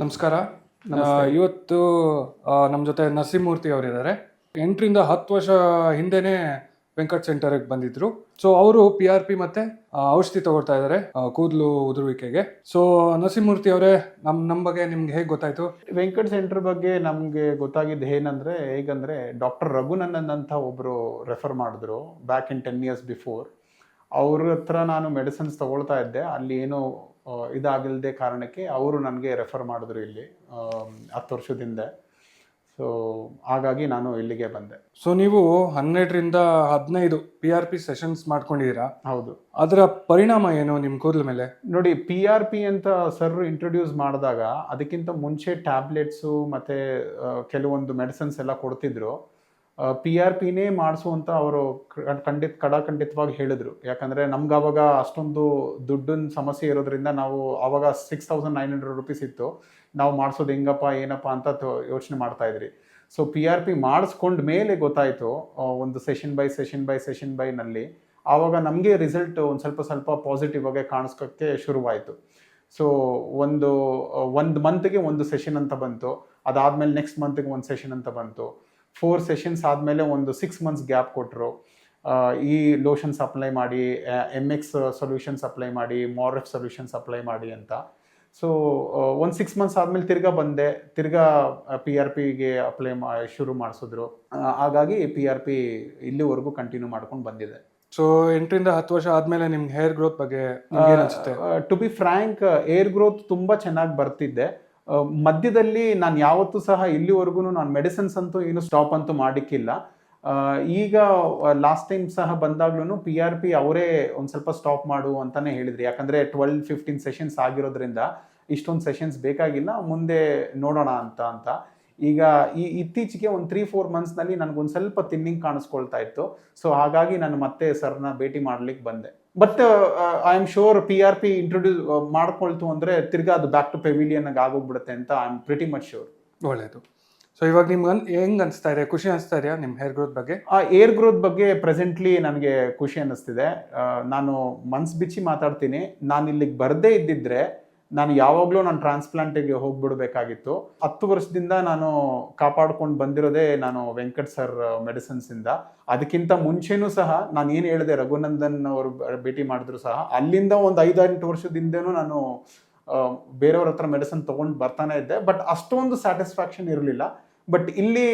ನಮಸ್ಕಾರ. ಇವತ್ತು ನಮ್ಮ ಜೊತೆ ನರಸಿಂಹಮೂರ್ತಿ ಅವರಿದ್ದಾರೆ. ಎಂಟರಿಂದ ಹತ್ತು ವರ್ಷ ಹಿಂದೆನೆ ವೆಂಕಟ್ ಸೆಂಟರ್ಗೆ ಬಂದಿದ್ರು. ಸೊ ಅವರು ಪಿ ಆರ್ ಪಿ ಮತ್ತೆ ಔಷಧಿ ತಗೊಳ್ತಾ ಇದ್ದಾರೆ ಕೂದಲು ಉದುರುವಿಕೆಗೆ. ಸೊ ನರಸಿಂಹಮೂರ್ತಿ ಅವರೇ ನಮ್ ನಮ್ಮ ಬಗ್ಗೆ ನಿಮ್ಗೆ ಹೇಗೆ ಗೊತ್ತಾಯ್ತು? ವೆಂಕಟ್ ಸೆಂಟರ್ ಬಗ್ಗೆ ನಮಗೆ ಗೊತ್ತಾಗಿದ್ದು ಏನಂದ್ರೆ ಹೇಗಂದ್ರೆ ಡಾಕ್ಟರ್ ರಘುನಂದನ್ ಅಂತ ಒಬ್ರು ರೆಫರ್ ಮಾಡಿದ್ರು back in ten years before ಅವ್ರ ಹತ್ರ ನಾನು ಮೆಡಿಸಿನ್ಸ್ ತಗೊಳ್ತಾ ಇದ್ದೆ. ಅಲ್ಲಿ ಏನು ಇದಾಗಿಲ್ಲದೆ ಕಾರಣಕ್ಕೆ ಅವರು ನನಗೆ ರೆಫರ್ ಮಾಡಿದ್ರು ಇಲ್ಲಿ ಹತ್ತು ವರ್ಷದಿಂದ. ಸೊ ಹಾಗಾಗಿ ನಾನು ಇಲ್ಲಿಗೆ ಬಂದೆ. ಸೊ ನೀವು ಹನ್ನೆರಡರಿಂದ ಹದಿನೈದು ಪಿ ಆರ್ ಪಿ ಸೆಷನ್ಸ್ ಮಾಡ್ಕೊಂಡಿದ್ದೀರಾ? ಹೌದು. ಅದರ ಪರಿಣಾಮ ಏನು ನಿಮ್ಮ ಕೂದಲ ಮೇಲೆ? ನೋಡಿ ಪಿ ಆರ್ ಪಿ ಅಂತ ಸರ್ ಇಂಟ್ರೊಡ್ಯೂಸ್ ಮಾಡಿದಾಗ ಅದಕ್ಕಿಂತ ಮುಂಚೆ ಟ್ಯಾಬ್ಲೆಟ್ಸು ಮತ್ತು ಕೆಲವೊಂದು ಮೆಡಿಸನ್ಸ್ ಎಲ್ಲ ಕೊಡ್ತಿದ್ರು. ಪಿ ಆರ್ ಪಿನೇ ಮಾಡಿಸುವಂತ ಅವರು ಖಂಡಿತ, ಕಡಾಖಂಡಿತವಾಗಿ ಹೇಳಿದ್ರು. ಯಾಕಂದರೆ ನಮ್ಗೆ ಅವಾಗ ಅಷ್ಟೊಂದು ದುಡ್ಡಿನ ಸಮಸ್ಯೆ ಇರೋದ್ರಿಂದ ನಾವು ಅವಾಗ six thousand nine hundred rupees ಇತ್ತು. ನಾವು ಮಾಡಿಸೋದು ಹೆಂಗಪ್ಪ, ಏನಪ್ಪ ಅಂತ ಯೋಚನೆ ಮಾಡ್ತಾ ಇದ್ರಿ. ಸೊ ಪಿ ಆರ್ ಪಿ ಮಾಡಿಸ್ಕೊಂಡ ಮೇಲೆ ಗೊತ್ತಾಯಿತು ಒಂದು session by session by session ಬೈನಲ್ಲಿ ಆವಾಗ ನಮಗೆ ರಿಸಲ್ಟ್ ಒಂದು ಸ್ವಲ್ಪ ಸ್ವಲ್ಪ ಪಾಸಿಟಿವ್ ಆಗಿ ಕಾಣಿಸ್ಕೋಕ್ಕೆ ಶುರುವಾಯಿತು. ಸೊ ಒಂದು ಒಂದು ಮಂತ್ಗೆ ಒಂದು ಸೆಷನ್ ಅಂತ ಬಂತು. ಅದಾದಮೇಲೆ ನೆಕ್ಸ್ಟ್ ಮಂತ್ಗೆ ಒಂದು ಸೆಷನ್ ಅಂತ ಬಂತು. ಫೋರ್ ಸೆಷನ್ಸ್ ಆದಮೇಲೆ ಒಂದು ಸಿಕ್ಸ್ ಮಂತ್ಸ್ ಗ್ಯಾಪ್ ಕೊಟ್ಟರು ಈ ಲೋಷನ್ಸ್ ಅಪ್ಲೈ ಮಾಡಿ ಎಂ ಎಕ್ಸ್ ಸೊಲ್ಯೂಷನ್ಸ್ ಅಪ್ಲೈ ಮಾಡಿ ಮಾರೆಫ್ ಸೊಲ್ಯೂಷನ್ಸ್ ಅಪ್ಲೈ ಮಾಡಿ ಅಂತ. ಸೊ ಒಂದು ಸಿಕ್ಸ್ ಮಂತ್ಸ್ ಆದಮೇಲೆ ತಿರ್ಗಾ ಬಂದೆ. ತಿರ್ಗಾ ಪಿ ಆರ್ ಪಿಗೆ ಅಪ್ಲೈ ಮಾ ಶುರು ಮಾಡಿಸಿದ್ರು. ಹಾಗಾಗಿ ಪಿ ಆರ್ ಪಿ ಇಲ್ಲಿವರೆಗೂ ಕಂಟಿನ್ಯೂ ಮಾಡ್ಕೊಂಡು ಬಂದಿದೆ. ಸೊ ಎಂಟರಿಂದ ಹತ್ತು ವರ್ಷ ಆದಮೇಲೆ ನಿಮ್ಗೆ ಹೇರ್ ಗ್ರೋತ್ ಬಗ್ಗೆ to be frank hair growth ತುಂಬಾ ಚೆನ್ನಾಗಿ ಬರ್ತಿದ್ದೆ. ಮಧ್ಯದಲ್ಲಿ ನಾನು ಯಾವತ್ತೂ ಸಹ ಇಲ್ಲಿವರೆಗೂ ನಾನು ಮೆಡಿಸಿನ್ಸ್ ಅಂತೂ ಏನು ಸ್ಟಾಪ್ ಅಂತೂ ಮಾಡಿಕ್ಕಿಲ್ಲ. ಈಗ ಲಾಸ್ಟ್ ಟೈಮ್ ಸಹ ಬಂದಾಗ್ಲೂ ಪಿ ಆರ್ ಪಿ ಅವರೇ ಒಂದು ಸ್ವಲ್ಪ ಸ್ಟಾಪ್ ಮಾಡು ಅಂತಾನೆ ಹೇಳಿದ್ರಿ. ಯಾಕಂದರೆ ಟ್ವೆಲ್ ಫಿಫ್ಟೀನ್ ಸೆಷನ್ಸ್ ಆಗಿರೋದ್ರಿಂದ ಇಷ್ಟೊಂದು ಸೆಷನ್ಸ್ ಬೇಕಾಗಿಲ್ಲ, ಮುಂದೆ ನೋಡೋಣ ಅಂತ ಅಂತ. ಈಗ ಈ ಇತ್ತೀಚೆಗೆ ಒಂದು ತ್ರೀ ಫೋರ್ ಮಂತ್ಸ್ನಲ್ಲಿ ನನಗೊಂದು ಸ್ವಲ್ಪ ತಿನ್ನಿಂಗ್ ಕಾಣಿಸ್ಕೊಳ್ತಾ ಇತ್ತು. ಸೊ ಹಾಗಾಗಿ ನಾನು ಮತ್ತೆ ಸರ್ನ ಭೇಟಿ ಮಾಡ್ಲಿಕ್ಕೆ ಬಂದೆ. But I am sure P R P introduce ಮಾಡ್ಕೊಳ್ತು ಅಂದ್ರೆ ತಿರ್ಗಾ ಅದು ಬ್ಯಾಕ್ ಟು ಪೆವಿಲಿಯನ್ ಆಗೋಗ್ಬಿಡುತ್ತೆ ಅಂತ I am pretty much sure ಒಳ್ಳೆಯದು ಸೊ ಇವಾಗ ನಿಮ್ಗೆ ಹೆಂಗ್ ಅನಿಸ್ತಾ ಇದೆ? ಖುಷಿ ಅನಿಸ್ತಾ ಇದೆಯಾ ನಿಮ್ಮ ಹೇರ್ ಗ್ರೋತ್ ಬಗ್ಗೆ? ಆ ಏರ್ ಗ್ರೋತ್ ಬಗ್ಗೆ ಪ್ರೆಸೆಂಟ್ಲಿ ನನಗೆ ಖುಷಿ ಅನ್ನಿಸ್ತಿದೆ. ನಾನು ಮನ್ಸು ಬಿಚ್ಚಿ ಮಾತಾಡ್ತೀನಿ. ನಾನು ಇಲ್ಲಿಗೆ ಬರದೇ ಇದ್ದಿದ್ರೆ ನಾನು ಯಾವಾಗಲೂ ನಾನು ಟ್ರಾನ್ಸ್ಪ್ಲಾಂಟಿಗೆ ಹೋಗ್ಬಿಡ್ಬೇಕಾಗಿತ್ತು. ಹತ್ತು ವರ್ಷದಿಂದ ನಾನು ಕಾಪಾಡ್ಕೊಂಡು ಬಂದಿರೋದೇ ನಾನು ವೆಂಕಟ್ ಸರ್ ಮೆಡಿಸಿನ್ಸ್ ಇಂದ. ಅದಕ್ಕಿಂತ ಮುಂಚೆನೂ ಸಹ ನಾನು ಏನು ಹೇಳಿದೆ ರಘುನಂದನ್ ಅವರು ಭೇಟಿ ಮಾಡಿದ್ರು ಸಹ ಅಲ್ಲಿಂದ ಒಂದು ಎಂಟು ವರ್ಷದಿಂದನೂ ನಾನು ಬೇರೆಯವ್ರ ಹತ್ರ ಮೆಡಿಸಿನ್ ತೊಗೊಂಡು ಬರ್ತಾನೆ ಇದ್ದೆ. ಬಟ್ ಅಷ್ಟೊಂದು ಸ್ಯಾಟಿಸ್ಫ್ಯಾಕ್ಷನ್ ಇರಲಿಲ್ಲ. ಬಟ್ ಇಲ್ಲಿ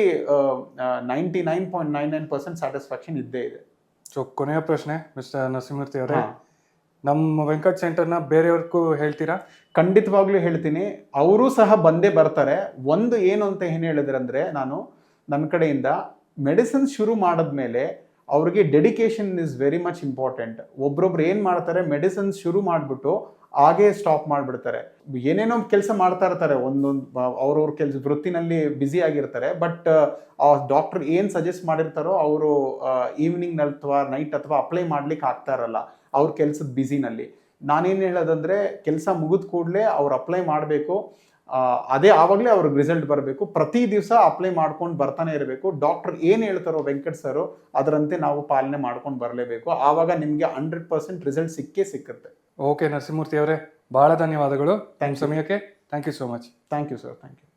ninety nine point nine nine percent satisfaction ಇದ್ದೇ ಇದೆ. ಸೊ ಕೊನೆಯ ಪ್ರಶ್ನೆ ಮಿಸ್ಟರ್ ನರಸಿಂಹಮೂರ್ತಿ ಅವರೇ. ನಮ್ಮ ವೆಂಕಟ್ ಸೆಂಟರ್ನ ಬೇರೆಯವ್ರಿಗೂ ಹೇಳ್ತೀರಾ? ಖಂಡಿತವಾಗ್ಲೂ ಹೇಳ್ತೀನಿ. ಅವರು ಸಹ ಬಂದೇ ಬರ್ತಾರೆ. ಒಂದು ಏನು ಅಂತ ಏನು ಹೇಳಿದ್ರಂದ್ರೆ ನಾನು ನನ್ನ ಕಡೆಯಿಂದ ಮೆಡಿಸಿನ್ ಶುರು ಮಾಡಿದ್ಮೇಲೆ ಅವ್ರಿಗೆ dedication is very much important ಒಬ್ರೊಬ್ರು ಏನು ಮಾಡ್ತಾರೆ ಮೆಡಿಸಿನ್ಸ್ ಶುರು ಮಾಡಿಬಿಟ್ಟು ಹಾಗೇ ಸ್ಟಾಪ್ ಮಾಡಿಬಿಡ್ತಾರೆ. ಏನೇನೋ ಕೆಲಸ ಮಾಡ್ತಾ ಇರ್ತಾರೆ. ಒಂದೊಂದು ಅವ್ರವ್ರ ಕೆಲಸ ವೃತ್ತಿನಲ್ಲಿ ಬ್ಯುಸಿ ಆಗಿರ್ತಾರೆ. ಬಟ್ ಆ ಡಾಕ್ಟರ್ ಏನು ಸಜೆಸ್ಟ್ ಮಾಡಿರ್ತಾರೋ, ಅವರು ಈವ್ನಿಂಗ್ ಅಥವಾ ನೈಟ್ ಅಥವಾ ಅಪ್ಲೈ ಮಾಡ್ಲಿಕ್ಕೆ ಆಗ್ತಾ ಇರಲ್ಲ. ಅವ್ರ ಕೆಲಸದ ಬ್ಯುಸಿನಲ್ಲಿ ನಾನೇನು ಹೇಳೋದಂದ್ರೆ ಕೆಲಸ ಮುಗಿದ ಕೂಡಲೇ ಅವ್ರು ಅಪ್ಲೈ ಮಾಡಬೇಕು. ಅದೇ ಆವಾಗಲೇ ಅವ್ರಿಗೆ ರಿಸಲ್ಟ್ ಬರಬೇಕು. ಪ್ರತಿ ದಿವಸ ಅಪ್ಲೈ ಮಾಡ್ಕೊಂಡು ಬರ್ತಾನೆ ಇರಬೇಕು. ಡಾಕ್ಟರ್ ಏನು ಹೇಳ್ತಾರೋ ವೆಂಕಟ್ ಸರು ಅದರಂತೆ ನಾವು ಪಾಲನೆ ಮಾಡ್ಕೊಂಡು ಬರಲೇಬೇಕು. ಆವಾಗ ನಿಮಗೆ ಹಂಡ್ರೆಡ್ ಪರ್ಸೆಂಟ್ ರಿಸಲ್ಟ್ ಸಿಕ್ಕೇ ಸಿಕ್ಕುತ್ತೆ. ಓಕೆ ನರಸಿಂಹಮೂರ್ತಿ ಅವರೇ ಬಹಳ ಧನ್ಯವಾದಗಳು. ಟೈಮ್. ಸಮಯಕ್ಕೆ. Thank you so much thank you sir thank you